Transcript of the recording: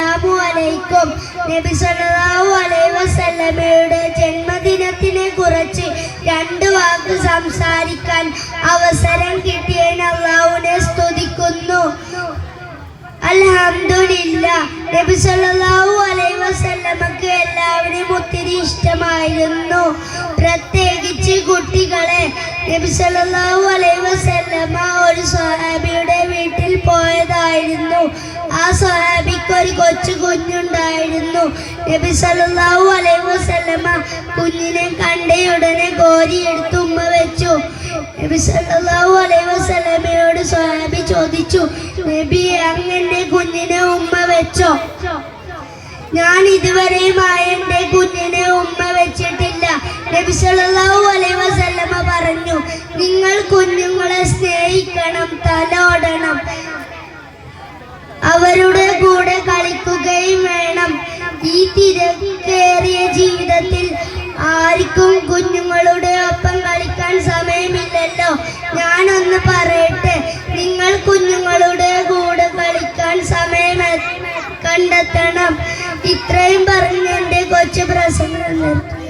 ആയിരിക്കും നബി സല്ലല്ലാഹു അലൈഹി വസല്ലമയുടെ ജന്മദിനത്തിനെ കുറിച്ച് രണ്ട് വാക്ക് സംസാരിക്കാൻ അവസരം കിട്ടിയതിന് അള്ളാഹുവിനെ സ്തുതിക്കുന്നു. അൽഹംദുലില്ല. നബി സല്ലല്ലാഹു അലൈഹി വസല്ലമക്ക് എല്ലാവരെയും ഒത്തിരി ഇഷ്ടമായിരുന്നു. പ്രത്യേകിച്ച് കുട്ടികളെ. നബി സല്ലല്ലാഹു അലൈഹി വസല്ലമ ഒരു സ്വഹാബിയുടെ വീട്ടിൽ പോയതായിരുന്നു. ആ സ്വഹാബിക്ക് കൊച്ചു കുഞ്ഞുണ്ടായിരുന്നു. നബി സല്ലല്ലാഹു അലൈഹി വസല്ലമ കുഞ്ഞിനെ കണ്ടയുടനെ കോരിയെടുത്ത് ഉമ്മ വെച്ചു. നബി സല്ലല്ലാഹു അലൈഹി വസല്ലമയോട് സ്വഹാബി ചോദിച്ചു നബി അങ്ങനെ കുഞ്ഞിനെ ഉമ്മ വെച്ചോ? ഞാൻ ഇതുവരെയും എന്റെ കുഞ്ഞിനെ ഉമ്മ വെച്ചിട്ടില്ല. നബി സല്ലല്ലാഹു അലൈഹി വസല്ലമ പറഞ്ഞു നിങ്ങൾ കുഞ്ഞുങ്ങളെ സ്നേഹിക്കണം തലോടണം. തിരക്കേറിയ ജീവിതത്തിൽ ആർക്കും കുഞ്ഞുങ്ങളുടെ ഒപ്പം കളിക്കാൻ സമയമില്ലല്ലോ. ഞാനൊന്ന് പറയട്ടെ നിങ്ങൾ കുഞ്ഞുങ്ങളുടെ കൂടെ കളിക്കാൻ സമയം കണ്ടെത്തണം. ഇത്രയും പറഞ്ഞ് എന്റെ കൊച്ചു പ്രസംഗം നിർത്തുന്നു